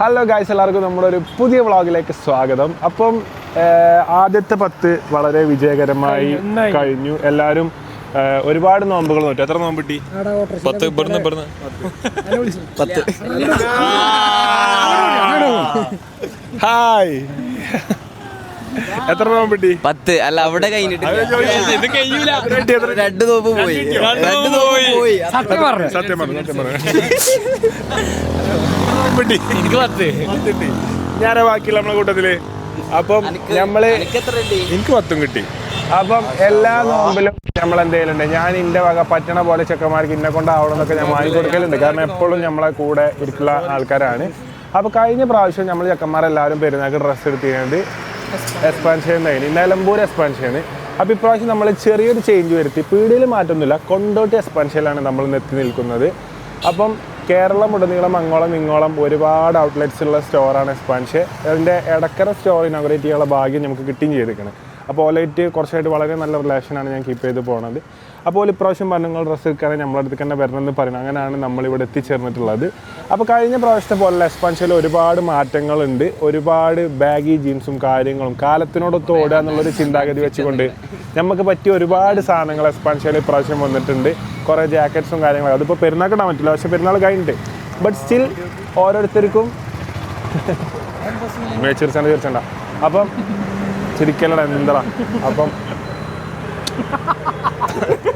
Hello guys എല്ലാവർക്കും നമ്മുടെ ഒരു പുതിയ വ്ളോഗിലേക്ക് സ്വാഗതം. അപ്പം ആദ്യത്തെ പത്ത് വളരെ വിജയകരമായി കഴിഞ്ഞു. എല്ലാവരും ഒരുപാട് നോമ്പുകൾ നോറ്റു. എത്ര നോമ്പ് കിട്ടി? പത്ത് ഇവിടുന്ന് ഇവിടുന്ന്. പത്ത്. ഹായ് എത്ര നോമ്പ് കിട്ടി പത്ത്. അല്ല അവിടെ കഴിഞ്ഞിട്ട് ഇത് കഴിയൂല. രണ്ട് നോമ്പ് പോയി. രണ്ട് നോമ്പ് പോയി. സത്യം പറഞ്ഞു. സത്യം പറഞ്ഞു. നോമ്പ് കിട്ടി എനിക്ക് പത്ത്. കിട്ടി. ഞാനാ ബാക്കിയുള്ള നമ്മളെ കൂട്ടത്തിൽ. അപ്പം നമ്മൾ എനിക്ക് പത്തും കിട്ടി. അപ്പം എല്ലാ നോമ്പിലും നമ്മൾ എന്തെങ്കിലും ഉണ്ട് ഞാൻ ഇന്റെ വക പറ്റണ പോലെ ചെക്കന്മാർക്ക് ഇന്നെ കൊണ്ടാവണം എന്നൊക്കെ ഞാൻ വാങ്ങിക്കൊടുക്കലുണ്ട് കാരണം എപ്പോഴും നമ്മളെ കൂടെ ഇരിക്കുന്ന ആൾക്കാരാണ്. അപ്പൊ കഴിഞ്ഞ പ്രാവശ്യം നമ്മൾ ചെക്കന്മാരെല്ലാവരും പെരുന്നാൾക്ക് ഡ്രസ്സ് എടുത്തിട്ടുണ്ട് ഉണ്ടായിരുന്നു ഇന്ന് നിലമ്പൂർ എക്സ്പാൻഷൻ അപ്പോൾ ഇപ്രാവശ്യം നമ്മൾ ചെറിയൊരു ചേഞ്ച് വരുത്തി. പീടിയിൽ മാറ്റൊന്നുമില്ല കൊണ്ടോട്ടി എക്സ്പാൻഷനിലാണ് നമ്മൾ ഇന്ന് എത്തി നിൽക്കുന്നത്. അപ്പം കേരളം ഉടനീളം അങ്ങോളം ഇങ്ങോളം ഒരുപാട് ഔട്ട്ലെറ്റ്സ് ഉള്ള സ്റ്റോറാണ് എക്സ്പാൻഷൻ അതിന്റെ ഇടക്കര സ്റ്റോർ ഇനോഗ്രേറ്റ് ചെയ്യാനുള്ള ഭാഗ്യം നമുക്ക് കിട്ടുകയും ചെയ്തിരിക്കണം അപ്പോൾ ഓലായിട്ട് കുറച്ചായിട്ട് വളരെ നല്ല റിലേഷനാണ് ഞാൻ കീപ്പ് ചെയ്ത് പോകുന്നത് അപ്പോൾ ഇപ്രാവശ്യം പറഞ്ഞു ഡ്രസ്സ് എടുക്കുകയാണെങ്കിൽ നമ്മളെ അടുത്ത് തന്നെ വരണമെന്ന് പറയുന്നത് അങ്ങനെയാണ് നമ്മളിവിടെ എത്തിച്ചേർന്നിട്ടുള്ളത്. അപ്പോൾ കഴിഞ്ഞ പ്രാവശ്യത്തെ പോലെ എക്സ്പാൻഷനിൽ ഒരുപാട് മാറ്റങ്ങളുണ്ട്. ഒരുപാട് ബാഗി ജീൻസും കാര്യങ്ങളും കാലത്തിനോടൊത്ത് ഓടുക എന്നുള്ളൊരു ചിന്താഗതി വെച്ചുകൊണ്ട് നമുക്ക് പറ്റിയ ഒരുപാട് സാധനങ്ങൾ എക്സ്പാൻഷനിൽ ഇപ്രാവശ്യം വന്നിട്ടുണ്ട്. കുറേ ജാക്കറ്റ്സും കാര്യങ്ങളും. അതിപ്പോൾ പെരുന്നാൾ ഇടാൻ പറ്റില്ല. പക്ഷേ പെരുന്നാൾ കഴിഞ്ഞിട്ട്. ബട്ട് സ്റ്റിൽ ഓരോരുത്തർക്കും ചിരിച്ചണ്ട ചിരിച്ചണ്ട അപ്പം ചിരിക്കലട എന്താ അപ്പം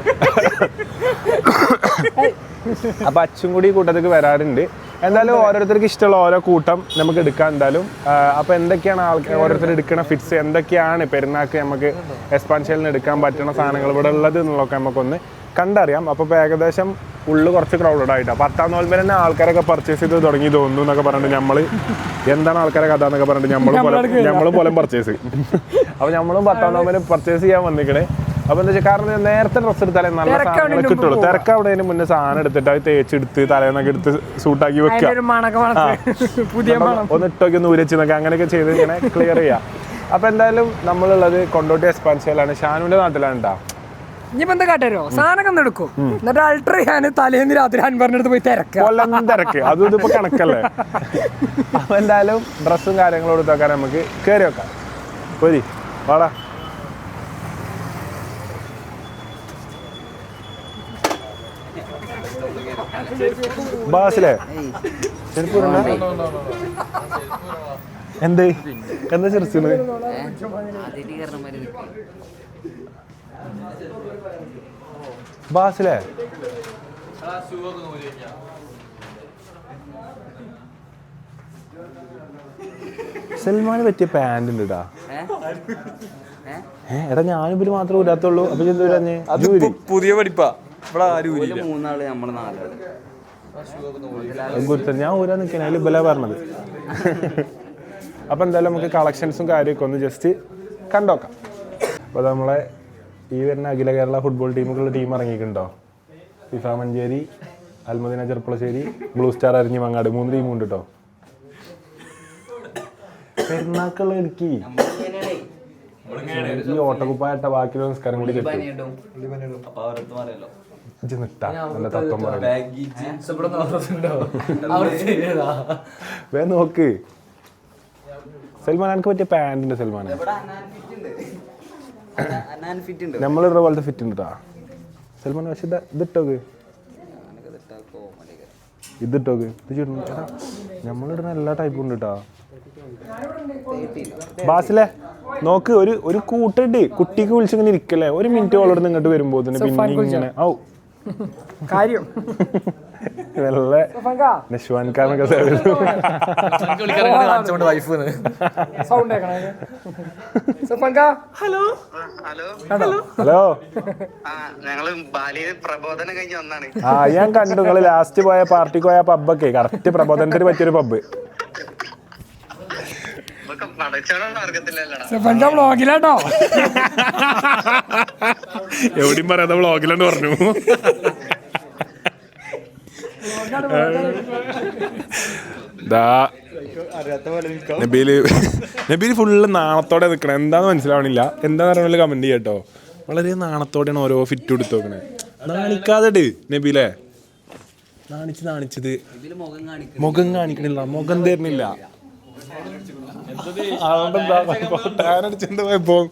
അപ്പൊ അച്ഛൻ കൂടി കൂട്ടത്തേക്ക് വരാറുണ്ട്. എന്തായാലും ഓരോരുത്തർക്ക് ഇഷ്ടമുള്ള ഓരോ കൂട്ടം നമുക്ക് എടുക്കാം എന്തായാലും. അപ്പോൾ അപ്പൊ എന്തൊക്കെയാണ് ആൾക്കാർ ഓരോരുത്തർ എടുക്കുന്ന ഫിറ്റ്സ് എന്തൊക്കെയാണ് പെരുന്നാൾക്ക് നമുക്ക് എക്സ്പാൻഷനിൽ എടുക്കാൻ പറ്റുന്ന സാധനങ്ങൾ ഇവിടെ ഉള്ളത് എന്നുള്ളതൊക്കെ നമുക്കൊന്ന് കണ്ടറിയാം. അപ്പൊ ഇപ്പൊ ഏകദേശം ഉള്ളു കുറച്ച് ക്രൗഡഡ് ആയിട്ട്. പത്താം നോൽമ്പ് തന്നെ ആൾക്കാരൊക്കെ പർച്ചേസ് ചെയ്ത് തുടങ്ങി തോന്നുന്നു എന്നൊക്കെ പറഞ്ഞിട്ട് നമ്മൾ എന്താണ് ആൾക്കാരെ കഥ എന്നൊക്കെ പറഞ്ഞിട്ട് നമ്മളും പോലെ നമ്മളും പോലെ പർച്ചേസ് അപ്പൊ നമ്മളും പത്താം നോമ്പിന് പർച്ചേസ് ചെയ്യാൻ വന്നിക്കണേ. അപ്പൊ എന്താ വെച്ചാൽ കാരണം നേരത്തെ ഡ്രസ്സ് എടുത്താലേ നല്ല സാധനങ്ങൾ കിട്ടുള്ളൂ. തിരക്ക് അവിടെ മുന്നേ സാധനം എടുത്തിട്ട് അത് തേച്ചെടുത്ത് തലേന്നൊക്കെ എടുത്ത് സൂട്ടാക്കി വെക്കുക പുതിയ ഒന്ന് ഇട്ടൊക്കെ ഒന്ന് ഊരച്ചെന്നൊക്കെ അങ്ങനെയൊക്കെ ചെയ്ത് ഇങ്ങനെ ക്ലിയർ ചെയ്യാം. അപ്പൊ എന്തായാലും നമ്മളുള്ളത് കൊണ്ടോട്ടി എക്സ്പാൻസിലാണ് ഷാനുവിന്റെ നാട്ടിലാണ് കേട്ടോ ഇനിയിപ്പോ എന്താ കാട്ടരോ സാധനം എടുക്കും. എന്നിട്ട് അൾട്ര ഞാൻ തലേന്ന് രാത്രി അൻപറിനടുത്ത് പോയി തിരക്ക്. തിരക്ക്. അതും ഇതിപ്പോ കണക്കല്ലേ. അപ്പൊ എന്തായാലും ഡ്രസ്സും കാര്യങ്ങളും എടുത്തൊക്കെ നമുക്ക് കയറി വെക്കാം. പോരി. വാടാ. ബാസിലെ? ചെരുപ്പ് എന്ത്? എന്തേ ചെറുച്ചത് ബാസിലെ? സൽമാന് പറ്റിയ പാന്റ് ഉണ്ട് ഏ? എടാ ഞാനും ഇവർ മാത്രമേ ഇടാത്തുള്ളൂ അപ്പൊ എന്ത് പറഞ്ഞേ പുതിയ പഠിപ്പാ. ഇവിടെ ആരും ഒരു മൂന്നാൾ നമ്മൾ നാലാൾ. ഗുരുത്തൻ ഞാൻ ഊരാ നിൽക്കാൻ അതിൽ ബല പറഞ്ഞത്. അപ്പൊ എന്തായാലും നമുക്ക് കളക്ഷൻസും കാര്യമൊക്കെ ഒന്ന് ജസ്റ്റ് കണ്ടോക്കാം. അപ്പൊ നമ്മളെ ഈ വരുന്ന അഖില കേരള ഫുട്ബോൾ ടീമുകളുടെ team ഇറങ്ങിയിട്ടുണ്ടോ? FIFA Manjeri Almadina Cherpulassery Blue Star അരിഞ്ഞി Mangad മൂന്ന് ടീമും ഉണ്ട് കേട്ടോ പെരുന്നാക്കൾ എനിക്ക് ഈ ഓട്ടക്കുപ്പായിട്ട ബാക്കിയുള്ള നിസ്കാരം കൂടി കിട്ടും ഇജ്ജ് നിട്ടാ. നല്ല തത്വം പറയുന്നത് വേ നോക്ക്. സൽമാൻ എനിക്ക് പറ്റിയ പാന്റ് ഉണ്ട്? സൽമാൻ ഉണ്ട് നമ്മളിടുന്ന പോലത്തെ ഫിറ്റ് ഉണ്ട് കേട്ടാ സൽമാൻ പക്ഷെ ഇത് ഇതിട്ടോക്ക്. ഇതിട്ടോക്ക്. നമ്മളിടുന്ന എല്ലാ ടൈപ്പും ഉണ്ട് കേട്ടാ ബാസിലെ നോക്ക് ഒരു ഒരു കൂട്ടിട്ട് കുട്ടിക്ക് വിളിച്ചിങ്ങനെ ഇരിക്കല്ലേ? ഒരു മിനിറ്റ് ഓളോട് ഇങ്ങോട്ട് വരുമ്പോ പിന്നെ ഇങ്ങനെ ഔ. കാര്യം. വെള്ള നഷ്വാൻ ഖാനൊക്കെ കാണിച്ചോണ്ട് വൈഫ് സൗണ്ട് ഹലോ. ഹലോ. ആ ഞാൻ കണ്ടു. നിങ്ങൾ ലാസ്റ്റ് പോയ പാർട്ടിക്ക് പോയ പബ്ബൊക്കെ കറക്റ്റ് പ്രബോധനത്തിന് പറ്റിയൊരു പബ്ബ് സെഫൻക വ്ളോഗിലാട്ടോ? എവിടെയും പറയാതെ വ്ളോഗിലെന്ന് പറഞ്ഞു. ദാ നബീൽ നബീൽ ഫുള്ള് നാണത്തോടെ നിൽക്കണം എന്താന്ന് മനസ്സിലാവണില്ല. എന്താ പറഞ്ഞാൽ കമന്റ് ചെയ്യട്ടോ. വളരെ നാണത്തോടെയാണ് ഓരോ ഫിറ്റ് എടുത്ത് നോക്കണേ നാണിക്കാതെ നബീലെ. നാണിച്ച് നാണിച്ചത്. ഇതിൽ മുഖം കാണിക്കും മുഖം കാണിക്കണില്ല. മുഖം തരുന്നില്ല. അടിച്ചെന്താ കുഴപ്പം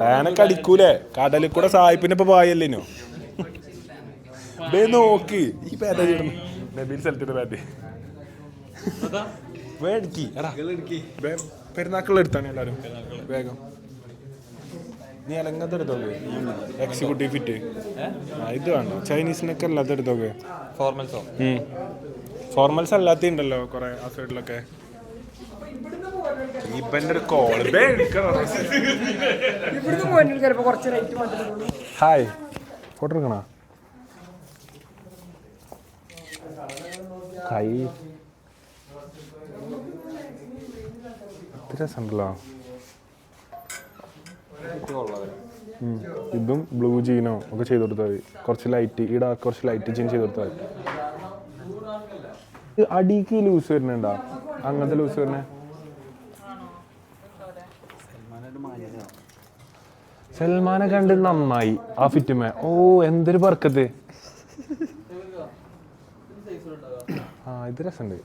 ടാനൊക്കെ അടിക്കൂലേ? കടലിൽ കൂടെ സായിപ്പിനെ ഇപ്പൊ പായല്ലേനോ നോക്ക്. ഈ പാറ്റ നബീൽ സ്ഥലത്തിന്റെ പാറ്റ് വേടിക്ക് പെരുന്നാക്കുള്ള എടുത്താണ് എല്ലാരും. വേഗം. നീ അലങ്ങത്തെ എടുത്തോക്കെ. എക്സിക്യൂട്ടീവ് ഫിറ്റ് ഇത് വേണ്ട. ചൈനീസിനൊക്കെ അല്ലാത്ത എടുത്തോക്കെ. ഫോർമൽസോ ഫോർമൽസ് അല്ലാത്ത ഉണ്ടല്ലോ കുറെ ആ സൈഡിലൊക്കെ ഇവന്റെ ഒരു ഹായ് ഫോട്ടോ എടുക്കണോ. കൈ. ഇത് രസമുണ്ടല്ലോ. ഇതും ബ്ലൂ ജീനോ ഒക്കെ ചെയ്ത് കൊടുത്താൽ മതി. കുറച്ച് ലൈറ്റ് ഇവിടെ കുറച്ച് ലൈറ്റ് ജീൻ ചെയ്ത് കൊടുത്താൽ മതി. അടിക്ക് ലൂസ് വരുന്നുണ്ടോ? അങ്ങനത്തെ ലൂസ് വരുന്നേ? സൽമാനെ കണ്ട് നന്നായി. ആ ഫിറ്റുമേ. ഓ എന്തൊരു പറക്കത്ത് ആ ഇത് രസമുണ്ട്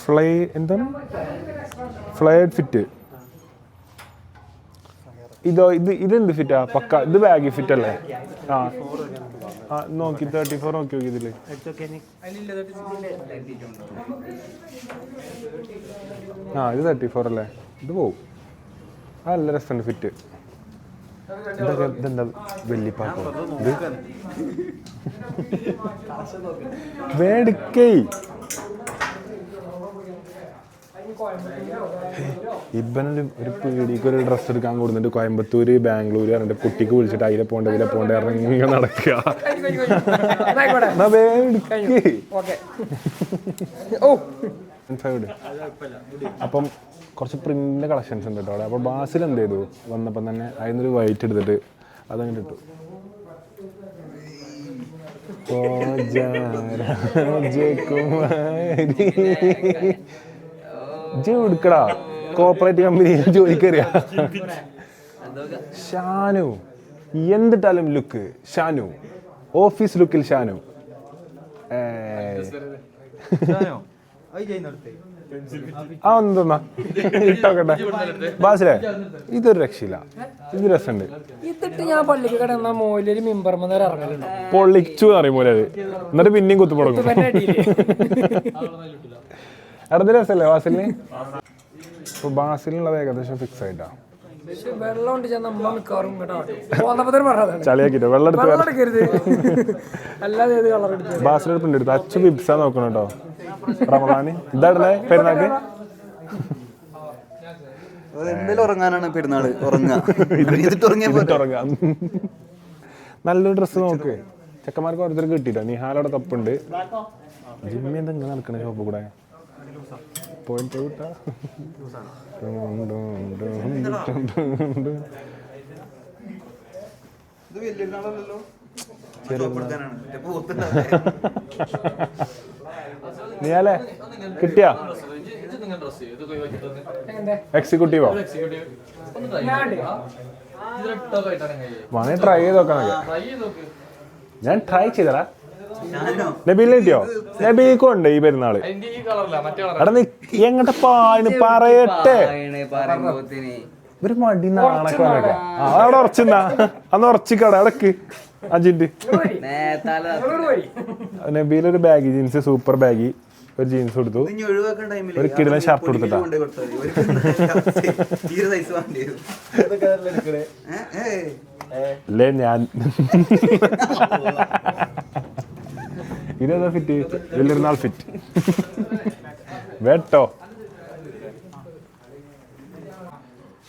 ഫ്ലൈ എന്താണ്? ഫ്ലൈഡ് ഫിറ്റ്. ഇതോ ഇത് ഇതെന്ത് ഫിറ്റാ പക്ക ഇത് ബാഗി ഫിറ്റ് അല്ലേ ആ. നോക്കി തേർട്ടി ഫോർ നോക്കി നോക്കി ഇതിൽ. ആ ഇത് തേർട്ടി ഫോർ അല്ലേ? ഇത് പോവും. ആ നല്ല രസമുണ്ട് ഫിറ്റ് ഇതെന്താ വെള്ളിപ്പാക്കോ? ഇത്? വേടിക്കേ. ഇബനൊരു ഒരു പീടിക്ക് ഒരു ഡ്രസ്സ് എടുക്കാൻ കൊടുത്തിട്ട് കോയമ്പത്തൂര് ബാംഗ്ലൂർ പറഞ്ഞിട്ട് കുട്ടിക്ക് വിളിച്ചിട്ട് അതിലെ പോണ്ട ഇതിലെ പോണ്ട ഇറങ്ങി നടക്കുക. അപ്പം കുറച്ച് പ്രിന്റിന്റെ കളക്ഷൻസ് ഉണ്ട് കേട്ടോ അവിടെ. അപ്പോൾ ബാസിൽ എന്ത് ചെയ്തു? വന്നപ്പോ തന്നെ അതിനൊരു വൈറ്റ് എടുത്തിട്ട് അതങ്ങനെ ഇട്ടു. രാജകുമാരി ജി എടുക്കടാ. കോപ്പറേറ്റ് കമ്പനിയിൽ ജോലിക്കറിയ ഷാനു. എന്തിട്ടാലും ലുക്ക് ഷാനു. ഓഫീസ് ലുക്കിൽ ഷാനു. ആ ആ എന്തെന്നാ? ഇട്ടോക്കട്ടെ. ബാസിലെ ഇതൊരു രക്ഷയില്ല. ഇത് രസമുണ്ട് ഇതിട്ട് ഞാൻ പള്ളിക്ക് കിടന്ന മോലൊരു മിമ്പർമെന്ന് ഇറങ്ങലുണ്ട്. പൊള്ളിച്ചു എന്ന് പോലെ അത് എന്നിട്ട് പിന്നെയും കുത്തു തുടങ്ങും ഇവന്റെ അടിയിൽ. അടുത്ത രസമല്ലേ ബാസിലിന് ഇപ്പൊ ബാസിലിനുള്ളത് ഏകദേശം ഫിക്സ് ആയിട്ടാ. ചളിയാക്കിട്ടോ വെള്ളം എടുത്ത് ബാസിലൊരു പ്രിന്റ് എടുത്തു അച്ഛൻ ബിബ്സ നോക്കണം കേട്ടോ. റമദാന്. ഇതാണല്ലേ പെരുന്നാക്ക്? എന്തായാലും ഉറങ്ങാനാണ് പെരുന്നാൾ. ഉറങ്ങാ. നല്ലൊരു ഡ്രസ്സ് നോക്ക്. ചെക്കന്മാർക്ക് ഓരോരുത്തർക്ക് കിട്ടിട്ടോ. നിഹാലോടെ തപ്പുണ്ട്. ജിമ്മി എന്തെങ്കിലും ഇങ്ങനെ നടക്കണ ഷോപ്പ് കൂടെ? പോയിട്ട് വിട്ടാ നീയാലേ കിട്ടിയാ? എക്സിക്യൂട്ടീവോ വേണേ ട്രൈ ചെയ്ത് നോക്കാനൊക്കെ ഞാൻ ട്രൈ ചെയ്തടാ. നബീലിന് കിട്ടിയോ? നബീലിക്കും ഉണ്ട് ഈ പെരുന്നാൾ എടാ നീ എങ്ങോട്ട് പാണ് പറയട്ടെ. ഒരു മടി നാണൊക്കെ അവിടെ ഉറച്ചിന്നാ അന്ന് ഉറച്ചിക്കട ഇടയ്ക്ക് അജിന്റ് നബീൽ ഒരു ബാഗ് ജീൻസ് സൂപ്പർ ബാഗ്. ഒരു ജീൻസ് കൊടുത്തു. ഒരു കിടിലൻ ഷർട്ട്? കൊടുത്തിട്ടാ. അല്ലേ ഞാൻ. ഇതേതാ ഫിറ്റ് വലിയൊരുന്നാൾ ഫിറ്റ് വേട്ടോ?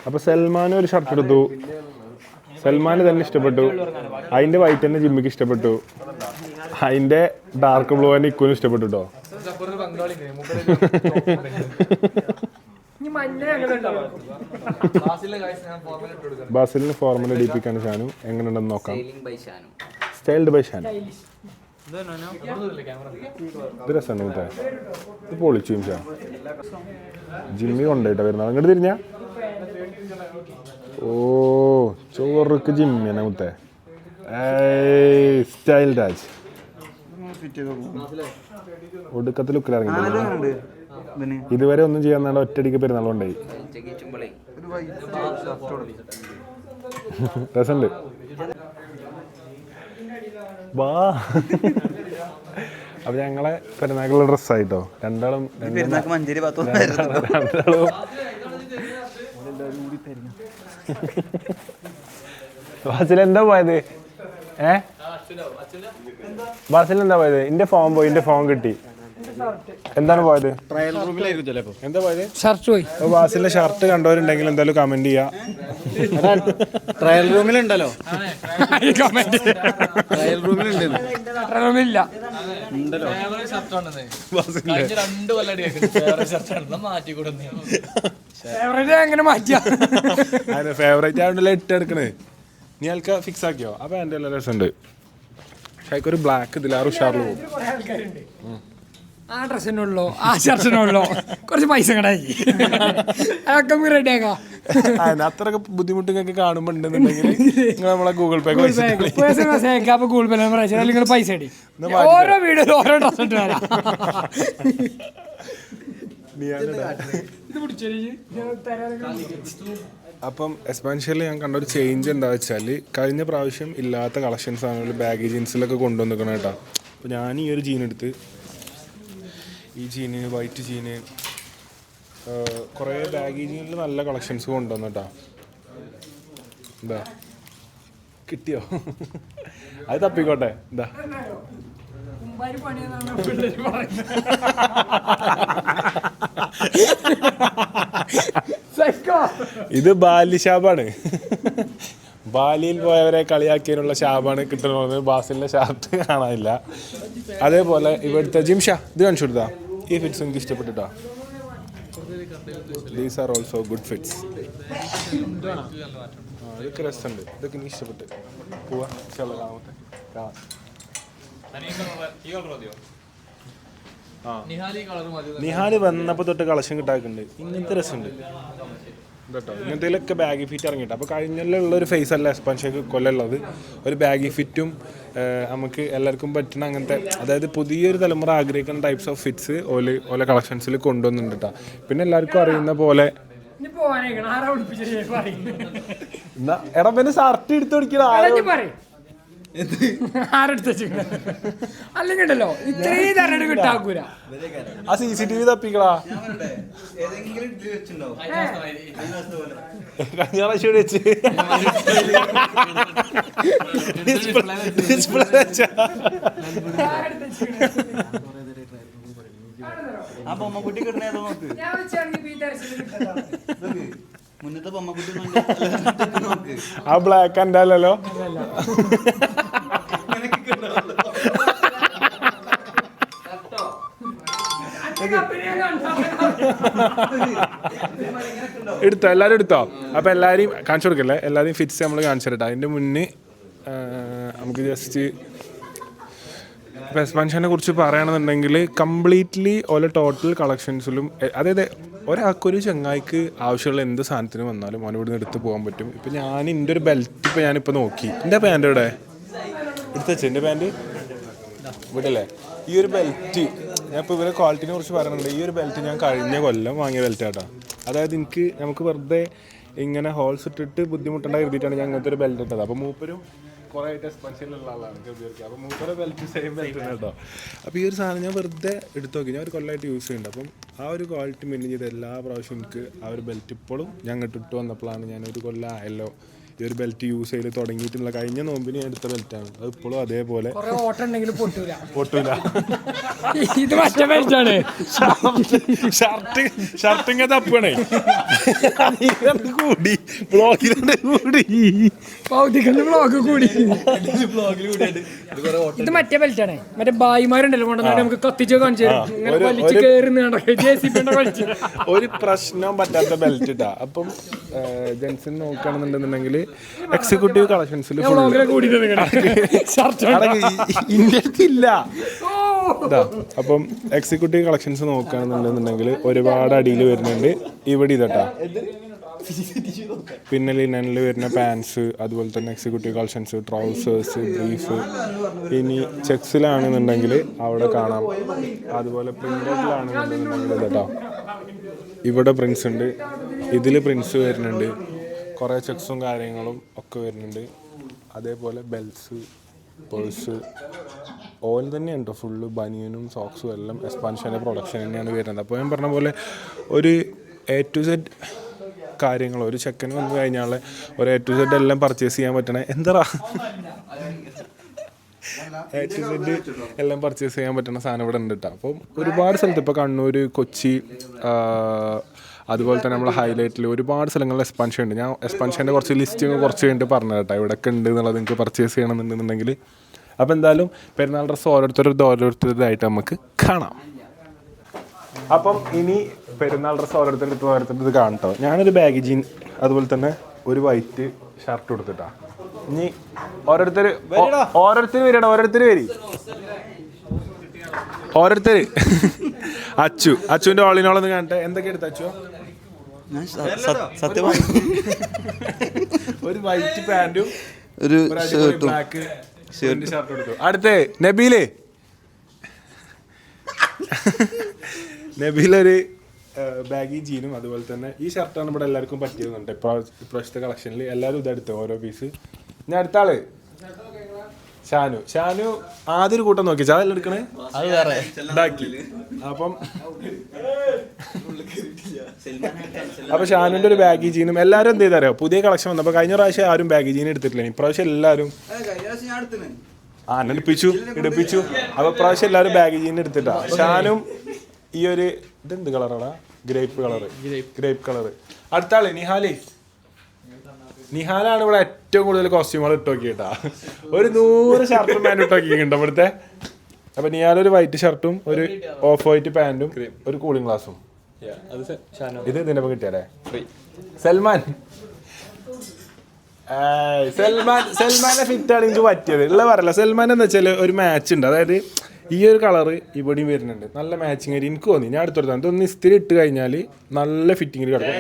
അപ്പൊ സൽമാൻ ഒരു ഷർട്ട് എടുത്തു. സൽമാന് തന്നെ ഇഷ്ടപ്പെട്ടു. അതിന്റെ വൈറ്റ് തന്നെ ജിമ്മിക്ക് ഇഷ്ടപ്പെട്ടു. അതിന്റെ ഡാർക്ക് ബ്ലൂ തന്നെ ഇക്കുനും ഇഷ്ടപ്പെട്ടു കേട്ടോ ഫോർമുല ബാസിലിന് ഫോർമൽ അടിപ്പിക്കാണ് ഷാനു. എങ്ങനെയുണ്ടെന്ന് നോക്കാം. സ്റ്റൈൽഡ് ബൈ ഷാനു ഇത് രസമാണ് കൂട്ടെ ഇത് പൊളിച്ചു ഷാ ജിമ്മി കൊണ്ടായിട്ടാ വരുന്നത് അങ്ങോട്ട് തിരിഞ്ഞ ഓ ചോറക്ക് ജിമ്മി തന്നെ മുത്തേ സ്റ്റൈൽ രാജ് ഒടുക്കത്തിൽ ഉക്കിലിറങ്ങി ഇതുവരെ ഒന്നും ചെയ്യാൻ ഒറ്റടിക്ക് ഒറ്റയടിക്ക് പെരുന്നാളുണ്ടായി രസമുണ്ട് വാ. അപ്പൊ ഞങ്ങളെ പെരുന്നാക്കുള്ള ഡ്രസ്സായിട്ടോ? രണ്ടാളും പെരുന്നാക്ക് മഞ്ചേരി രണ്ടാളും എന്താ പോയത്? ഏ? ബാസിൽ എന്താ പോയത്? എന്റെ ഫോൺ പോയി എന്റെ ഫോൺ കിട്ടി. എന്താണ് പോയത്? ട്രയൽ റൂമിലായിരിക്കും ചിലപ്പോ. എന്താ പോയത്? ഷർട്ട് പോയി. വാസിലെ ഷർട്ട് കണ്ടവരുണ്ടെങ്കിൽ എന്തായാലും കമന്റ് ചെയ്യാം. ട്രയൽ റൂമിലുണ്ടല്ലോ. ട്രയൽ റൂമിലുണ്ട്. ഇല്ല രണ്ട് കൊല്ലടി മാറ്റി കൊടുന്നു. ഫേവറേറ്റ് എങ്ങനെ മാറ്റിയാ? ഫേവറേറ്റ് ആയതുകൊണ്ടല്ലേ ഇട്ട് എടുക്കണേ നീ ആൾക്കാ ഫിക്സ് ആക്കിയോ? അപ്പൊ എന്റെ എല്ലാ രസമുണ്ട് പക്ഷെ ഒരു ബ്ലാക്ക് ഇതിലാറ് ഉഷാറിൽ പോകും. ആ ഡ്രസ്സിനുള്ളോ ആ ഷർട്ടിനുള്ളോ കുറച്ച് പൈസ കടാക്കി അതൊക്കെ റെഡി ആക്കാം. അതിന് അത്രയൊക്കെ ബുദ്ധിമുട്ടൊക്കെ നിങ്ങൾക്ക് കാണുമ്പോ ഉണ്ടെന്നുണ്ടെങ്കിൽ നമ്മളെ ഗൂഗിൾ പേ അപ്പൊ ഗൂഗിൾ പേ നമ്പർ അയച്ചാൽ നിങ്ങൾ പൈസ ഇടി. ഓരോ വീഡിയോയിലും ഓരോ ഡ്രസ് ഇട്ട് വരാം അപ്പം എസ്പെൻഷ്യലി ഞാൻ കണ്ട ഒരു ചേഞ്ച് എന്താ വെച്ചാൽ കഴിഞ്ഞ പ്രാവശ്യം ഇല്ലാത്ത കളക്ഷൻസ് ആണ് ബാഗേജ് ജീൻസിലൊക്കെ കൊണ്ടുവന്നിക്കണം കേട്ടോ. അപ്പോൾ ഞാൻ ഈ ഒരു ജീൻ എടുത്ത് ഈ ജീന് വൈറ്റ് ജീന് കുറേ ബാഗി ജീനിൽ നല്ല കളക്ഷൻസ് കൊണ്ടുവന്നു കേട്ടോ എന്താ കിട്ടിയോ? അത് തപ്പിക്കോട്ടെ. എന്താ ഇത് ബാലി ഷാബാണ് ബാലിയിൽ പോയവരെ കളിയാക്കിയതിനുള്ള ഷാബാണ് കിട്ടുന്നത് ബാസിലിന്റെ ഷാർട്ട് കാണാനില്ല. അതേപോലെ ഇവിടുത്തെ ജിംഷ ഇത് കാണിച്ചു കൊടുത്താ. ഈ ഫിറ്റ്സ് എനിക്ക് ഇഷ്ടപ്പെട്ടിട്ടാ. These are also good fits ഇതൊക്കെ രസമുണ്ട്. ഇതൊക്കെ എനിക്ക് ഇഷ്ടപ്പെട്ട്. പോവാ ചെള്ളാമത്തെ കാണാം നിഹാൽ വന്നപ്പോൾ തൊട്ട് കളക്ഷൻ കിട്ടാക്കുന്നുണ്ട് ഇങ്ങനത്തെ രസമുണ്ട്. കേട്ടോ ഇങ്ങനത്തേലൊക്കെ ബാഗി ഫിറ്റ് ഇറങ്ങിയിട്ട് അപ്പോൾ കഴിഞ്ഞ ഒരു ഫേസ് അല്ല. എക്സ്പാൻഷൻ കൊല്ലുള്ളത് ഒരു ബാഗി ഫിറ്റും നമുക്ക് എല്ലാവർക്കും പറ്റുന്ന അങ്ങനത്തെ അതായത് പുതിയൊരു തലമുറ ആഗ്രഹിക്കുന്ന ടൈപ്സ് ഓഫ് ഫിറ്റ്സ് ഓൽ ഓല കളക്ഷൻസിൽ കൊണ്ടുവന്നിട്ടുണ്ട് കേട്ടോ പിന്നെ എല്ലാവർക്കും അറിയുന്ന പോലെ എന്നാ എടാ പിന്നെ ഷർട്ട് എടുത്തു പിടിക്കണ ആരെടുത്ത് അല്ലെങ്കിൽ ഉണ്ടല്ലോ ഇത്രയും തരട് കിട്ടാക്കൂല ആ സി സി ടി വി തപ്പിക്കളാ കഴിഞ്ഞ പ്രാവശ്യം വെച്ച് ഡിസ്പ്ലേ വെച്ചാ ആ ബൊമ്മക്കുട്ടി കിട്ടണേ നോക്ക് ആ ബ്ലാക്ക് എന്റെ അല്ലല്ലോ. എടുത്തോ എല്ലാരും എടുത്തോ? അപ്പൊ എല്ലാവരും കാണിച്ചു കൊടുക്കല്ലേ? എല്ലാരും ഫിറ്റ്സ് നമ്മൾ കാണിച്ചു തരട്ടെ. അതിന്റെ മുന്നേ നമുക്ക് ജസ്റ്റ് എക്സ്പാൻഷനെ കുറിച്ച് പറയുകയാണെന്നുണ്ടെങ്കിൽ കംപ്ലീറ്റ്ലി ഓരോ ടോട്ടൽ കളക്ഷൻസിലും അതായത് ഒരാൾക്കൊരു ചങ്ങായിക്ക് ആവശ്യമുള്ള എന്ത് സാധനത്തിന് വന്നാലും അവൻ ഇവിടുന്ന് എടുത്ത് പോകാൻ പറ്റും. ഇപ്പം ഞാൻ എന്റെ ഒരു ബെൽറ്റ് ഇപ്പം ഞാനിപ്പോൾ നോക്കി. എന്റെ പാന്റ് ഇവിടെ എടുത്ത് വെച്ചു എന്റെ പാന്റ് ഇവിടെ അല്ലേ ഈ ഒരു ബെൽറ്റ് ഞാൻ ഇപ്പോൾ ഇവരെ ക്വാളിറ്റിനെ കുറിച്ച് പറയുന്നുണ്ട് ഈ ഒരു ബെൽറ്റ് ഞാൻ കഴിഞ്ഞ കൊല്ലം വാങ്ങിയ ബെൽറ്റ് ആട്ടോ. അതായത് എനിക്ക് നമുക്ക് വെറുതെ ഇങ്ങനെ ഹോൾസ് ഇട്ടിട്ട് ബുദ്ധിമുട്ടുണ്ടായി കരുതിയിട്ടാണ് ഞാൻ അങ്ങനത്തെ ഒരു ബെൽറ്റ് ഇട്ടത്. അപ്പോൾ മൂപ്പരും കുറേ ആയിട്ട് എക്സ്പെൻഷനിലുള്ള ആളാണ് കരുതിയൊക്കെ അപ്പോൾ മൂപ്പരെ ബെൽറ്റ് സെയിം ബെൽറ്റ് ആണ് കേട്ടോ. അപ്പോൾ ഈ ഒരു സാധനം ഞാൻ വെറുതെ എടുത്തു നോക്കി. ഞാൻ ഒരു കൊല്ലമായിട്ട് യൂസ് ചെയ്യുന്നുണ്ട്. അപ്പം ആ ഒരു ക്വാളിറ്റി മെയിൻ ചെയ്ത് എല്ലാ പ്രാവശ്യം എനിക്ക് ആ ഒരു ബെൽറ്റ് ഇപ്പോഴും ഞാൻ ഇട്ടിട്ട് ഇട്ട് വന്നപ്പോഴാണ് ഞാൻ ഒരു കൊല്ലം ആയല്ലോ. ഈ ഒരു ബെൽറ്റ് യൂസ് ചെയ്ത് തുടങ്ങിയിട്ടുള്ള കഴിഞ്ഞ നോമ്പിന് ഞാൻ എടുത്ത ബെൽറ്റാണ് അത് ഇപ്പോഴും അതേപോലെ കൊറേ ഓട്ടം ഉണ്ടെങ്കിലും പൊട്ടൂല. ഇത് മറ്റേ ബെൽറ്റാണ് ഷർട്ട് ഷർട്ടിങ്ങ തപ്പണേ കൂടി ബ്ലോക്കിലുണ്ട് കൂടി. ഭൗതികന്റെ ബ്ലോഗ് കൂടി. ഇത് മറ്റേ ബെൽറ്റാണ് മറ്റേ ബായിമാരുണ്ടല്ലോ കൊണ്ടുവന്നിട്ട് നമുക്ക് കത്തിച്ച് കാണിച്ചു തരും. ഇങ്ങനെ ഒരു- വലിച്ച് കയറുന്ന ജെ സി വലിച്ച്. ഒരു പ്രശ്നം പറ്റാത്ത ബെൽറ്റ് ഇട്ടാ. അപ്പം ജെൻസിന് നോക്കുകയാണെന്നുണ്ടെന്നുണ്ടെങ്കിൽ എക്സിക്യൂട്ടീവ് കളക്ഷൻസിൽ ഫുൾ കൂടി ഷർട്ട് ഇന്ത്യ ഇല്ല ഇതാ അപ്പം എക്സിക്യൂട്ടീവ് കളക്ഷൻസ് നോക്കുകയാണെന്നുണ്ടെന്നുണ്ടെങ്കിൽ ഒരുപാട് അടിയിൽ വരുന്നുണ്ട്. ഇവിടെ ഇതട്ടാ. പിന്നെ ലിനനിൽ വരുന്ന പാൻസ് അതുപോലെ തന്നെ എക്സിക്യൂട്ടീവ് കളക്ഷൻസ് ട്രൗസേഴ്സ് ബ്രീഫ് ഇനി ചെക്സിലാണെന്നുണ്ടെങ്കിൽ അവിടെ കാണാം. അതുപോലെ പ്രിന്റഡിലാണെന്നുണ്ടെങ്കിൽ കേട്ടോ ഇവിടെ പ്രിൻസ് ഉണ്ട്. ഇതിൽ പ്രിൻസ് വരുന്നുണ്ട്. കുറേ ചെക്സും കാര്യങ്ങളും ഒക്കെ വരുന്നുണ്ട്. അതേപോലെ ബെൽസ് പേഴ്സ് ഓയിൽ തന്നെയുണ്ട്. ഫുള്ള് ബനിയനും സോക്സും എല്ലാം എക്സ്പാൻഷന്റെ പ്രൊഡക്ഷൻ തന്നെയാണ് വരുന്നത്. അപ്പോൾ ഞാൻ പറഞ്ഞ പോലെ ഒരു എ ടു സെഡ് കാര്യങ്ങൾ ഒരു ചെക്കന് വന്നു കഴിഞ്ഞാൽ ഒരു എ ടു സെഡ് എല്ലാം പർച്ചേസ് ചെയ്യാൻ പറ്റണേ. എന്താ എ ടു സെഡ് എല്ലാം പർച്ചേസ് ചെയ്യാൻ പറ്റുന്ന സാധനം ഇവിടെ ഉണ്ട് കേട്ടോ അപ്പം ഒരുപാട് സ്ഥലത്ത് ഇപ്പോൾ കണ്ണൂർ കൊച്ചി അതുപോലെ തന്നെ നമ്മൾ ഹൈലൈറ്റിൽ ഒരുപാട് സ്ഥലങ്ങളിൽ എക്സ്പാൻഷൻ ഉണ്ട്. ഞാൻ എക്സ്പാൻഷന്റെ കുറച്ച് ലിസ്റ്റ് കുറച്ച് കഴിഞ്ഞിട്ട് പറഞ്ഞു കേട്ടോ. ഇവിടെയൊക്കെ ഉണ്ട് എന്നുള്ളത് നിങ്ങൾക്ക് പർച്ചേസ് ചെയ്യണമെന്നുണ്ടെന്നുണ്ടെങ്കിൽ അപ്പോൾ എന്തായാലും പെരുന്നാൾ ഡ്രസ്സ് ഓരോരുത്തരുടെ ഓരോരുത്തരുതായിട്ട് നമുക്ക് കാണാം. അപ്പം ഇനി പെരുന്നാൾ ഡ്രസ്സ് ഓരോരുത്തരുടെ ഓരോരുത്തരുടെ കാണട്ടോ ഞാനൊരു ബാഗ് ജീൻ അതുപോലെ തന്നെ ഒരു വൈറ്റ് ഷർട്ട് കൊടുത്തിട്ടാ ഇനി ഓരോരുത്തർ ഓരോരുത്തർ വരികട ഓരോരുത്തർ വരി. ഓരോരുത്തർ അച്ചു അച്ചുവിന്റെ ഓളിനോളൊന്ന് കാണട്ടെ. എന്തൊക്കെ എടുത്ത അച്ചു? സത്യം ഒരു വൈറ്റ് പാന്റും ഒരു ഷർട്ടും ഷർട്ട് എടുത്തു. അടുത്ത് നബീലേ. നബീലൊരു ബാഗി ജീനും അതുപോലെ തന്നെ ഈ ഷർട്ടാണ് ഇവിടെ എല്ലാവർക്കും പറ്റിയതുണ്ട് ഇപ്രാവശ്യ- ഇപ്രാവശ്യത്തെ കളക്ഷനിൽ എല്ലാവരും ഇതെടുത്തു ഓരോ പീസ് ഞാൻ അടുത്ത ആൾ. ഷാനു. ഷാനു ആദ്യ ഒരു കൂട്ടം നോക്കി. ചാവല്ല എടുക്കണേ? അത് വേറെ. ഉണ്ടാക്കി അപ്പം അപ്പൊ ഷാനുവിന്റെ ഒരു ബാഗി ജീനും എല്ലാവരും എന്ത് ചെയ്തറിയോ? പുതിയ കളക്ഷൻ വന്നപ്പോൾ കഴിഞ്ഞ പ്രാവശ്യം ആരും ബാഗി ജീൻ എടുത്തിട്ടില്ല. ഇപ്രാവശ്യം എല്ലാരും ആ എടുപ്പിച്ചു എടുപ്പിച്ചു. അപ്പൊ പ്രാവശ്യം എല്ലാരും ബാഗി ജീൻ എടുത്തിട്ടാ. ഷാനും ഈ ഒരു ഇതെന്ത് കളറാടാ ഗ്രേപ്പ് കളറ് ഗ്രേപ്പ് കളറ് അടുത്താളെ ആൾ നിഹാലി. നിഹാലാണ് ഇവിടെ ഏറ്റവും കൂടുതൽ കോസ്റ്റ്യൂമുകൾ ഇട്ട് നോക്കിയിട്ടാ ഒരു നൂറ് ഷർട്ടും പാന്റും ഇട്ട് നോക്കിയിട്ടുണ്ട് ഇവിടുത്തെ. അപ്പൊ നിഹാൽ ഒരു വൈറ്റ് ഷർട്ടും ഒരു ഓഫ് വൈറ്റ് പാന്റും ഒരു കൂളിംഗ് ഗ്ലാസും ഇത് ഇതിന്റെ ഒപ്പം കിട്ടിയാലേ? സൽമാൻ. സൽമാൻ സൽമാനെ ഫിറ്റ് ആണ് എനിക്ക് പറ്റിയത്. ഉള്ള പറയല്ല സൽമാൻ എന്ന് വെച്ചാൽ ഒരു മാച്ച് ഉണ്ട്. അതായത് ഈ ഒരു കളറ് ഇവിടെയും വരുന്നുണ്ട്. നല്ല മാച്ചിങ് ആയിട്ട് എനിക്ക് തോന്നി. ഞാൻ അടുത്തെടുത്തു ഇതൊന്ന് ഇസ്തിരി ഇട്ട് കഴിഞ്ഞാൽ നല്ല ഫിറ്റിങ്ങിൽ കിടക്കും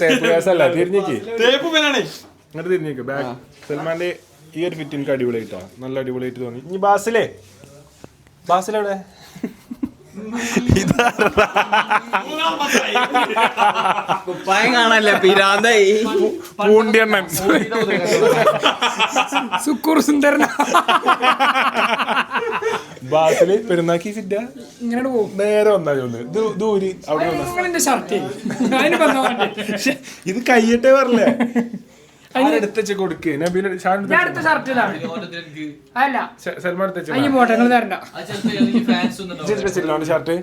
തേപ്പ് കേസല്ല? തിരിഞ്ഞേക്ക്. തിരിഞ്ഞേക്ക്. ബാക്ക് സൽമാന്റെ ഈ ഒരു ഫിറ്റ് എനിക്ക് അടിപൊളിയായിട്ടാ? നല്ല അടിപൊളിയായിട്ട് തോന്നി. ഇനി ബാസിലേ. ബാസിലെവിടെ? കുപ്പായം കാണാനല്ലേ പിരാന്തായി. പൂണ്ടിയണ്ണൻ. സുക്കൂർ സുന്ദരന. ബാസിൽ പെരുന്നാക്കി സിറ്റ ഇങ്ങനെ പോകും നേരെ വന്നാ ദൂരി അവിടെ ഷർട്ട്. ഇത് കയ്യട്ടെ പറഞ്ഞേ എടുത്തച്ച് കൊടുക്ക്. നബീൽ ഷാൻ ഞാൻ അടുത്ത ഷർട്ട് ഇതാണ് ഓരോരുത്തർക്ക് അല്ല. സൽമാൻ എടുത്തച്ച് അയ്യ പോട്ടെ നിങ്ങൾ തരണ്ട. അത് ചിലപ്പോ ഫാൻസ് ഒന്നും എടുത്തച്ചില്ല ഷർട്ട്?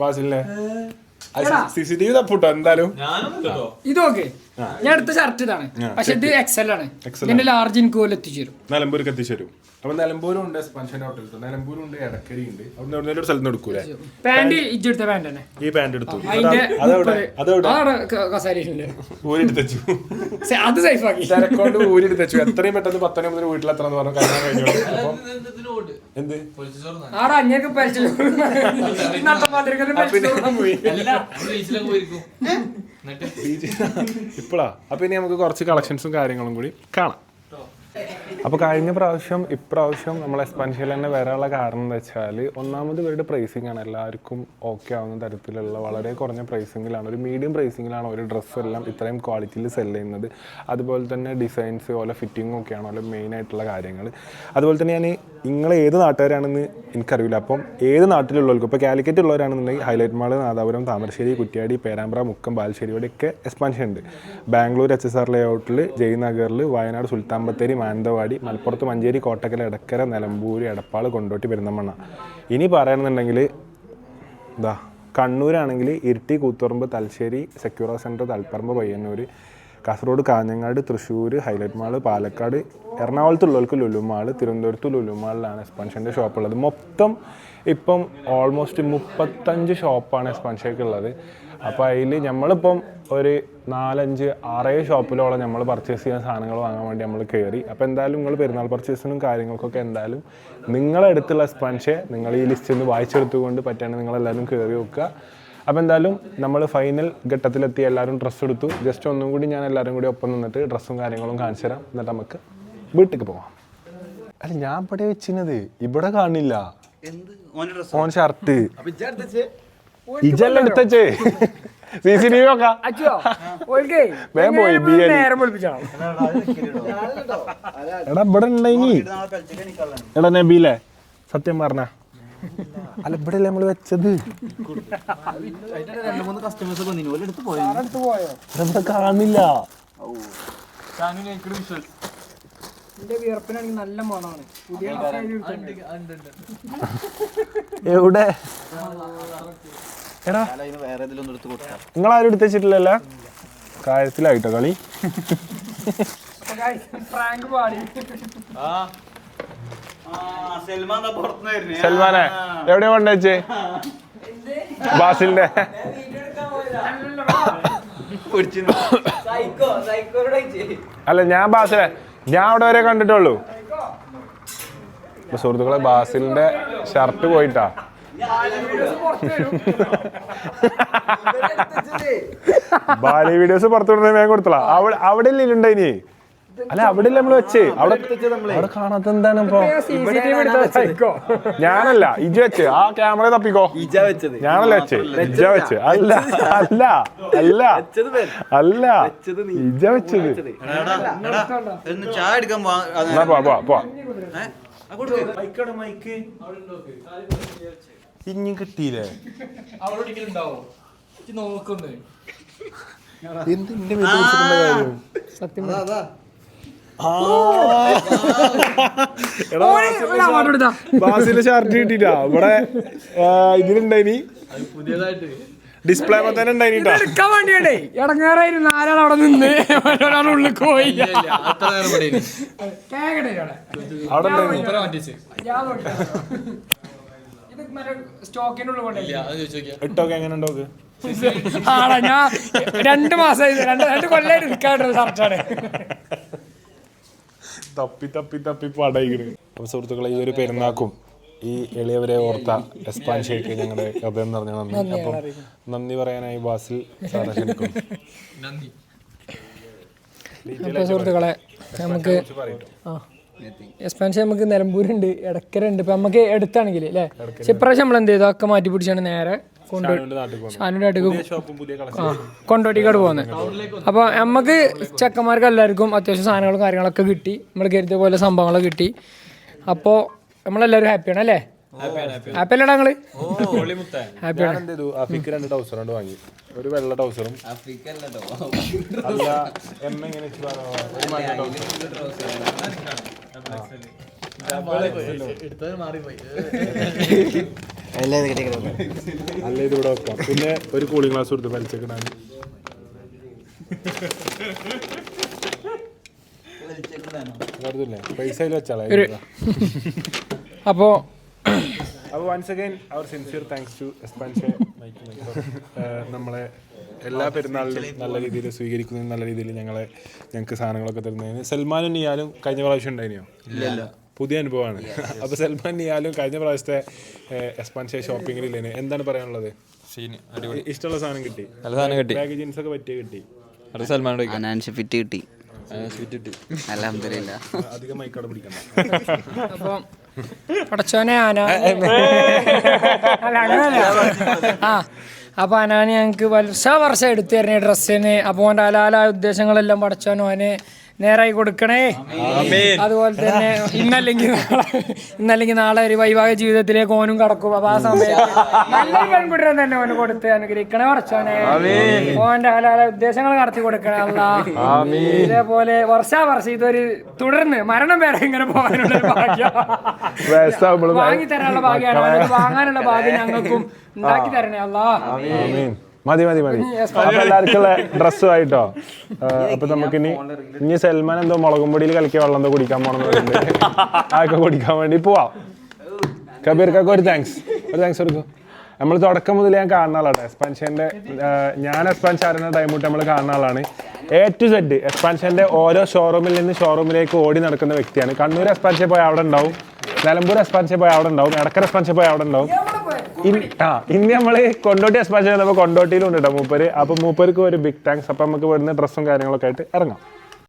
ബാസിലിനെ. സി സി ടി വി തപ്പൂട്ടോ എന്തായാലും. ഇതൊക്കെ ഞാൻ എടുത്ത ഷർട്ട് ഇതാണ്. പക്ഷെ ഇത് എക്സൽ ആണ്. എന്റെ ഇതിന്റെ ലാർജ് എനിക്ക് പോലെ എത്തിച്ചേരും നിലമ്പൂർക്ക് എത്തിച്ചേരും അപ്പൊ നിലമ്പൂരും ഉണ്ട് എക്സ്പാൻഷൻ നിലമ്പൂരും ഉണ്ട് എടക്കരി ഉണ്ട് അവിടെ ഒരു സ്ഥലത്ത് എടുക്കൂലേ? പാന്റ് ഇജ്ജെടുത്ത പാന്റ് തന്നെ. ഈ പാന്റ് എടുത്തു. അതിന്റെ അതെവിടെ അതവിടെ അതാണ് കസാരയിലുണ്ട് ഊരി എടുത്തച്ചു അത് സേഫ് ആക്കി. തിരക്കൊണ്ട് ഊരി എടുത്തച്ചു എത്രയും പെട്ടെന്ന് പത്തനം മുതൽ വീട്ടിലെത്തണം പറഞ്ഞു കാണാൻ കഴിഞ്ഞു അപ്പം ഇതിനോട് എന്ത് ആടാ ചോർന്നാ ആടെ അഞ്ഞൊക്കെ പരിച്ചു പോയിരിക്കും. ഇപ്പോഴാ അപ്പൊ ഇനി നമുക്ക് കുറച്ച് കളക്ഷൻസും കാര്യങ്ങളും കൂടി കാണാം. അപ്പോൾ കഴിഞ്ഞ പ്രാവശ്യം ഇപ്രാവശ്യം നമ്മൾ എക്സ്പാൻഷനിൽ തന്നെ വരാനുള്ള കാരണം എന്താ വെച്ചാൽ ഒന്നാമത് ഇവരുടെ പ്രൈസിംഗ് ആണ്. എല്ലാവർക്കും ഓക്കെ ആവുന്ന തരത്തിലുള്ള വളരെ കുറഞ്ഞ പ്രൈസിങ്ങിലാണ് ഒരു മീഡിയം പ്രൈസിങ്ങിലാണ് ഒരു ഡ്രസ്സ് എല്ലാം ഇത്രയും ക്വാളിറ്റിയിൽ സെൽ ചെയ്യുന്നത്. അതുപോലെ തന്നെ ഡിസൈൻസ് ഓലെ ഫിറ്റിങ്ങും ഒക്കെയാണ് ഓല മെയിൻ ആയിട്ടുള്ള കാര്യങ്ങൾ അതുപോലെ തന്നെ ഞാൻ നിങ്ങൾ ഏത് നാട്ടുകാരാണെന്ന് എനിക്കറിയില്ല. അപ്പം ഏത് നാട്ടിലുള്ളവർക്കും ഇപ്പോൾ കാലിക്കറ്റ് ഉള്ളവരാണെന്നുണ്ടെങ്കിൽ ഹൈലൈറ്റ് മാൾ നാദാപുരം താമരശ്ശേരി കുറ്റ്യാടി പേരാമ്പ്ര മുക്കം ബാലശ്ശേരിയോടെയൊക്കെ എക്സ്പാൻഷൻ ഉണ്ട്. ബാംഗ്ലൂർ എച്ച് എസ് ആർ ലേഔട്ടിൽ ജയ്നഗറിൽ വയനാട് സുൽത്താൻ ബത്തേരി മാനന്തവാടി മലപ്പുറത്ത് മഞ്ചേരി കോട്ടക്കൽ എടക്കര നിലമ്പൂർ എടപ്പാൾ കൊണ്ടോട്ടി പെരുന്തമണ്ണ ഇനി പറയണമെന്നുണ്ടെങ്കിൽ ഇതാ കണ്ണൂരാണെങ്കിൽ Iritty Koothuparamba Thalassery Secura centre Taliparamba Payyanur Kasaragod Kanhangad Thrissur Hilite mall Palakkad എറണാകുളത്തുള്ളവർക്ക് Lulu mall തിരുവനന്തപുരത്ത് ലുലുമാളിലാണ് എക്സ്പെൻഷന്റെ എക്സ്പാൻഷന്റെ ഷോപ്പ് ഉള്ളത് മൊത്തം ഇപ്പം ഓൾമോസ്റ്റ് മുപ്പത്തഞ്ച് ഷോപ്പാണ് എക്സ്പാൻഷയ്ക്ക് ഉള്ളത് അപ്പോൾ അതിൽ നമ്മളിപ്പം ഒരു നാലഞ്ച് ആറേഴ് ഷോപ്പിലോളം നമ്മൾ പർച്ചേസ് ചെയ്യുന്ന സാധനങ്ങൾ വാങ്ങാൻ വേണ്ടി നമ്മൾ കയറി അപ്പോൾ എന്തായാലും നിങ്ങൾ പെരുന്നാൾ പർച്ചേസിനും കാര്യങ്ങൾക്കൊക്കെ എന്തായാലും നിങ്ങളെ അടുത്തുള്ള സ്പഞ്ച് നിങ്ങൾ ഈ ലിസ്റ്റിൽ നിന്ന് വായിച്ചെടുത്തുകൊണ്ട് പറ്റുകയാണെങ്കിൽ നിങ്ങളെല്ലാവരും കയറി വെക്കുക അപ്പോൾ എന്തായാലും നമ്മൾ ഫൈനൽ ഘട്ടത്തിലെത്തി എല്ലാവരും ഡ്രസ്സ് എടുത്തു. ജസ്റ്റ് ഒന്നും കൂടി ഞാൻ എല്ലാവരും കൂടി ഒപ്പം നിന്നിട്ട് ഡ്രസ്സും കാര്യങ്ങളും കാണിച്ചു തരാം. എന്നിട്ട് നമുക്ക് വീട്ടിലേക്ക് പോവാം. അല്ല ഞാൻ ഇവിടെ വെച്ചിരുന്നത് ഇവിടെ കാണില്ല. ഓൻ ഷർട്ട് ഇജല്ല എടുത്തേ സി സി ടി വി നോക്കാം വേഗം പോയി, ബി എൽ. എടാ ഇവിടെ ഉണ്ടെങ്കി എടാ നബീലെ സത്യം പറഞ്ഞ അല്ല ഇവിടെ വെച്ചത് പോയി അടുത്ത് പോയോ ഇവിടെ കാണില്ല നല്ല മണമാണ്. എവിടെ എടാ. നിങ്ങൾ ആരും എടുത്ത് വെച്ചിട്ടില്ലല്ലോ? കാര്യത്തിലായിട്ടോ കളി? സൽമാനെ എവിടെയാ കൊണ്ടുവച്ചേ ബാസിലിന്റെ. അല്ല ഞാൻ ബാസിലെ ഞാൻ അവിടെ വരെ കണ്ടിട്ടുള്ളൂ ഇപ്പൊ സുഹൃത്തുക്കളെ ബാസിലിന്റെ ഷർട്ട് പോയിട്ടാ. ബാലി വീഡിയോസ് പുറത്തുവിടുന്ന വേഗം ഞാൻ അവിടെ അവിടെ ഇല്ലേ ഇനി? അല്ല അവിടെ നമ്മൾ വെച്ച്? അവിടെ അവിടെ കാണാത്ത എന്താണ് ഇപ്പൊ? ഞാനല്ല ഇജ വെച്ച്. ആ ക്യാമറ തപ്പിക്കോ. ഇജ വെച്ചത്. ഞാനല്ല വെച്ച്. ഇജ വെച്ച്. അല്ല അല്ല അല്ല. അല്ല. ഇജ വെച്ചത്. ഒന്ന് ചായ എടുക്കാൻ പോവാ എന്നാ പോ പോ പോ ഇഞ്ഞും കിട്ടിയില്ലേ? ഉണ്ടാവോ നോക്കുന്നേ. കാര്യം? സത്യം എടാ ബാസിലെ ഷർട്ട് കിട്ടിട്ടാ ഇവിടെ ഇതിലുണ്ടായി പുതിയതായിട്ട്. ഡിസ്പ്ലേ തന്നെ ഉണ്ടായിട്ടാ എടുക്കാൻ വേണ്ടിയാണേ. ഇടങ്ങാറായിരുന്നു. ആരാൾ അവിടെ നിന്ന്? ഒരാൾ ഉള്ളിൽ പോയി. അവിടെ ഇട്ടൊക്കെ എങ്ങനെ ഉണ്ടോക്ക് ആടാ ഞാൻ രണ്ട് മാസമായി രണ്ട് രണ്ട് കൊല്ലായിട്ട് നിൽക്കാണ്ട് ഷർട്ടാണ് തപ്പി തപ്പി തപ്പി പടയിക്കണ്. അപ്പൊ സുഹൃത്തുക്കളെ ഈ ഒരു പെരുന്നാക്കും ഈ എളിയവരെ ഓർത്ത എസ്പാൻ ഷേക്ക് ഞങ്ങളുടെ കഥ എന്ന് പറഞ്ഞ നന്ദി അപ്പം നന്ദി പറയാനായി ബാസിൽ സാറെ ക്ഷണിക്കും നന്ദി. അപ്പോൾ സുഹൃത്തുക്കളെ നമുക്ക് ആ. എക്സ്പാൻഷൻ നമുക്ക് നിലമ്പൂരുണ്ട് എടക്കരുണ്ട് ഇപ്പം നമുക്ക് എടുത്താണെങ്കിൽ അല്ലേ? പക്ഷെ ഇപ്രാവശ്യം നമ്മൾ എന്ത് ചെയ്തു? ഒക്കെ മാറ്റി പിടിച്ചാണ് നേരെ ഷാനുവിന്റെ അടുക്ക് കൊണ്ടോട്ടിക്കാട് പോകുന്നത്. അപ്പോൾ നമുക്ക് ചെക്കന്മാർക്ക് എല്ലാവർക്കും അത്യാവശ്യം സാധനങ്ങളും കാര്യങ്ങളൊക്കെ കിട്ടി. നമ്മൾ കരുതിയ പോലെ സംഭവങ്ങളൊക്കെ കിട്ടി. അപ്പോൾ നമ്മളെല്ലാവരും ഹാപ്പിയാണ് അല്ലേ? ഹാപ്പി അല്ലടാ ഞങ്ങൾ ഹാപ്പിയാണ് എന്ത് ചെയ്തു? അഫിക്ക് രണ്ട് ടൗസർ കൊണ്ട് വാങ്ങി. ഒരു വെള്ള ടൗസറും അല്ല അല്ല ഇത് ഇവിടെ വെക്കാം പിന്നെ ഒരു കൂളിംഗ് ഗ്ലാസ് കൊടുത്ത് വലിച്ചേക്കിടാൻ വെറുതെ പൈസ വെച്ചാളെ അപ്പോൾ അപ്പോൾ once again our sincere thanks to expansion നമ്മളെ എല്ലാ പെരുന്നാളിലും നല്ല രീതിയിൽ സ്വീകരിക്കുന്നതിന് നല്ല രീതിയിൽ ഞങ്ങളെ ഞങ്ങൾക്ക് സാധനങ്ങളൊക്കെ തരുന്നതിന്. സൽമാനും നിയാലും കഴിഞ്ഞ പ്രാവശ്യം ഉണ്ടായിരുന്നോ? ഇല്ല പുതിയ അനുഭവമാണ്. അപ്പോൾ സൽമാൻ നിയാലും കഴിഞ്ഞ പ്രാവശ്യത്തെ എക്സ്പാൻഷൻ ഷോപ്പിംഗിൽ ഇല്ലേ എന്താണ് പറയാനുള്ളത്? ഇഷ്ടമുള്ള സാധനം കിട്ടി. നല്ല സാധനം കിട്ടി. ബാഗ് ജീൻസ് ഒക്കെ പറ്റിയ കിട്ടി. സൽമാനോട് ഫിറ്റ് കിട്ടി. സ്വീറ്റ് കിട്ടി. അലഹമില്ല അധികം മൈക്കോടെ പിടിക്കണ്ട. അപ്പം പടച്ചോനെ ആന. ആ. അപ്പൊ അനാന് ഞങ്ങൾക്ക് വർഷ വർഷം എടുത്തു തരണേ ഡ്രസ്സിന് അപ്പോൾ അവന്റെ അലാല ഉദ്ദേശങ്ങളെല്ലാം പടച്ചോനും അവന് നേരായി കൊടുക്കണേ. അതുപോലെ തന്നെ ഇന്നല്ലെങ്കിൽ നാളെ ഇന്നല്ലെങ്കിൽ നാളെ ഒരു വൈവാഹ ജീവിതത്തിലേക്ക് ഓനും കടക്കും. അപ്പൊ ആ സമയത്ത് നല്ലൊരു പെൺകുട്ടിയെ തന്നെ ഓന് കൊടുത്ത് അനുഗ്രഹിക്കണേ പടച്ചോനെ ഓന്റെ ഹലാല ഉദ്ദേശങ്ങൾ നടത്തി കൊടുക്കണേ അല്ല ഇതേപോലെ വർഷാവർഷം ഇതൊരു തുടർന്ന് മരണം വരെ ഇങ്ങനെ പോകാനുള്ള ഭാഗ്യം. വാങ്ങി തരാനുള്ള ഭാഗ്യമാണ്. വാങ്ങാനുള്ള ഭാഗ്യം ഞങ്ങൾക്കും ഉണ്ടാക്കി തരണേ അല്ലാ മതി മതി മതി. അപ്പൊ എല്ലാവർക്കുള്ള ഡ്രസ്സും ആയിട്ടോ. അപ്പൊ നമുക്ക് ഇനി ഇനി സൽമാൻ എന്തോ മുളകും പൊടിയിൽ കലക്കിയ വെള്ളം എന്തോ കുടിക്കാൻ പോണെന്ന് പറയുന്നുണ്ട്. അതൊക്കെ കുടിക്കാൻ വേണ്ടി പോവാം. കബീർക്കൊക്കെ ഒരു താങ്ക്സ് ഒരു താങ്ക്സ് കൊടുക്കും. നമ്മൾ തുടക്കം മുതൽ ഞാൻ കാണുന്ന ആളാണ് എക്സ്പാൻഷന്റെ ഞാൻ എക്സ്പാൻഷൻ ആരുന്ന ടൈം തൊട്ട് നമ്മൾ കാണുന്ന ആളാണ്. എ ടു സെഡ് എക്സ്പാൻഷന്റെ ഓരോ ഷോറൂമിൽ നിന്ന് ഷോറൂമിലേക്ക് ഓടി നടക്കുന്ന വ്യക്തിയാണ്. കണ്ണൂർ എക്സ്പാൻഷൻ പോയി അവിടെ ഉണ്ടാവും. നിലമ്പൂർ എക്സ്പാൻഷൻ പോയി അവിടെ ഉണ്ടാവും. എടക്കര എക്സ്പാൻഷൻ പോയി അവിടെ ഉണ്ടാവും. ആ ഇനി നമ്മൾ കൊണ്ടോട്ടി എക്സ്പാൻഷൻ ചെയ്യുമ്പോൾ കൊണ്ടോട്ടിയിലും ഉണ്ട് കേട്ടോ മൂപ്പര്. അപ്പോൾ മൂപ്പർക്ക് ഒരു ബിഗ് താങ്ക്സ് അപ്പോൾ നമുക്ക് വരുന്ന ഡ്രസ്സും കാര്യങ്ങളൊക്കെ ആയിട്ട് ഇറങ്ങാം.